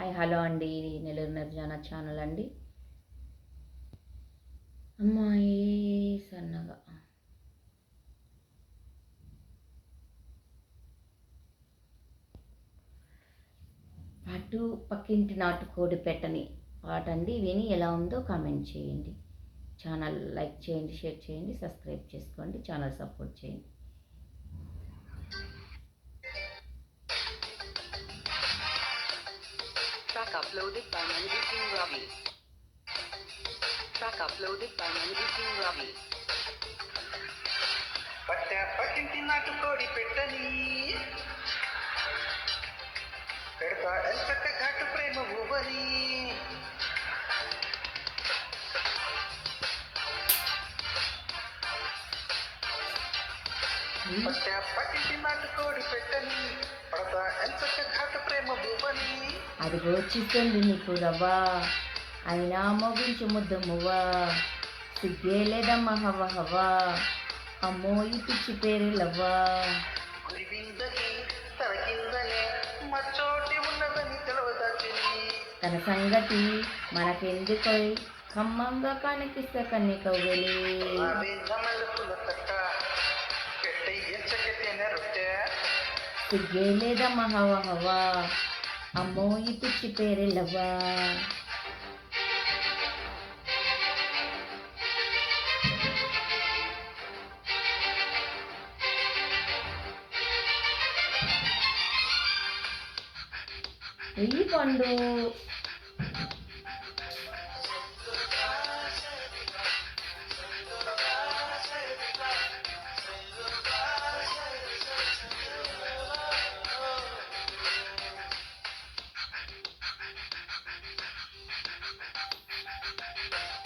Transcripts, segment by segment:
Hi hello అండి. ఇది Nellore నిర్జాన channel అండి. అమ్మాయి సన్నగా. అటు పక్కింటి నాటుకోడి పెట్టని పాట అండి. విని ఎలా ఉందో కామెంట్ చేయండి. ఛానల్ లైక్ చేయండి షేర్ చేయండి సబ్స్క్రైబ్ చేసుకోండి ఛానల్ సపోర్ట్ చేయండి. Uploaded by Mandy Singh Ravi. Track uploaded by Mandy Singh Ravi. పట్ట పట్టింటి నాటు కోడి పెట్టని పెడతా ఎంత ఘాటు ప్రేమ ఊవని అది గోచిస్తుంది నీకు రవ్వా. అయినా మోగించు ముద్దు మువ్వా. సిగ్గే లేదమ్మా హవ హవా అమ్మో ఈ పిచ్చి పేరు లవ్వా. తన సంగతి మనకెందుకై? ఖమ్మంగా కనిపిస్తే కన్ని ఎంచకతేనే రొట్టె సిగ్గే లేదమ్మా హవ హవా అమ్మో ఈ పిచ్చి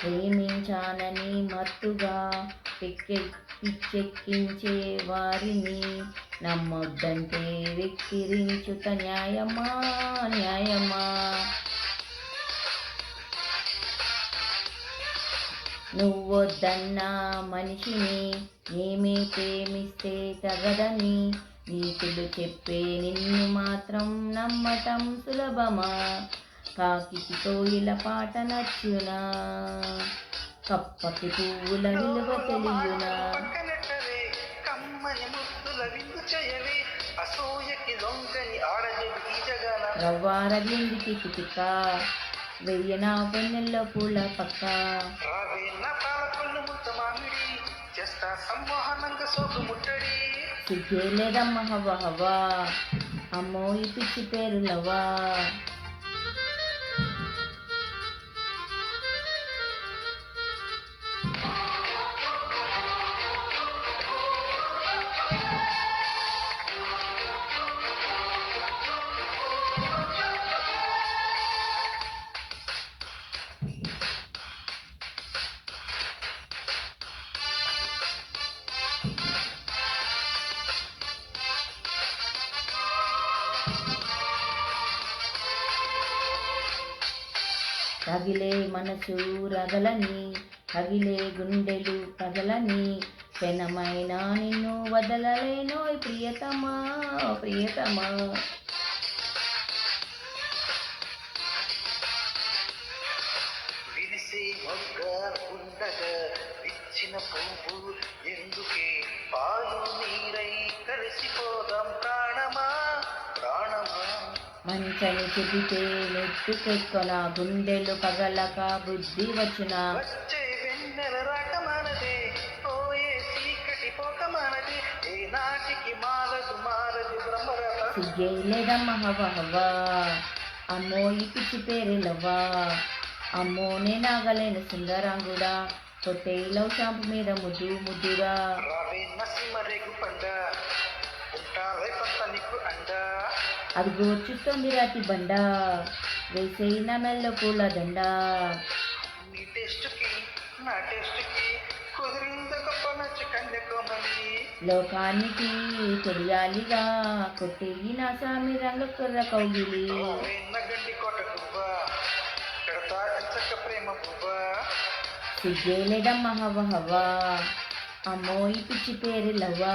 ప్రేమించానని మత్తుగా పిక్కె పిచ్చెక్కించే వారిని నమ్మొద్దంటే వెక్కిరించుట న్యాయమా? న్యాయమా? నువ్వొద్దన్న మనిషిని ఏమీ ప్రేమిస్తే తగదని నీతులు చెప్పే నిన్ను మాత్రం నమ్మటం సులభమా? కాకికి కోయిల పాట నచ్చునా? కప్పకి పువ్వుల విలువ తెలియునా? రవ్వారగింది కిటిక వెయ్యన వెన్నెల్లో పూల పక్క. రావే నా పాలకొల్లు ముద్ద మామిడి చేస్తా సంమోహనంగా సోకు ముట్టడి. సిగ్గే లేదమ్మ హవ హవా అమ్మో ఈ పిచ్చి పేరు లవ్వా మనసు రగలని రగిలే గుండెలు పగలని. పెనమైనా నిన్ను వదలలేనో ప్రియతమా ప్రియతమా. మంచని చెబితే నెత్తుకెక్కున గుండెలు పగలక బుద్ధి వచ్చున. హవ హవా అమ్మో ఈ పిచ్చి పేరు లవ్వా అమ్మో నేనాగలేను సుందరాంగుడా. కొట్టే లవ్ షాంపు మీద ముద్దు ముద్దురా అది గోచుస్తుంది రాతి బండ. వేసేయిన మెల్ల పూల దండ. నీ టేస్ట్కి నా టేస్ట్కి లోకానికి తెలియాలిగా కొట్టేయి నా సామి రంగ కుర్ర కౌగిలి. రావే నగండి కోట గువ్వ పెడతా ఎంచక్క ప్రేమ పువ్వ. సిగ్గే లేదమ్మ హవ హవా అమ్మో ఈ పిచ్చి పేరు లవ్వా.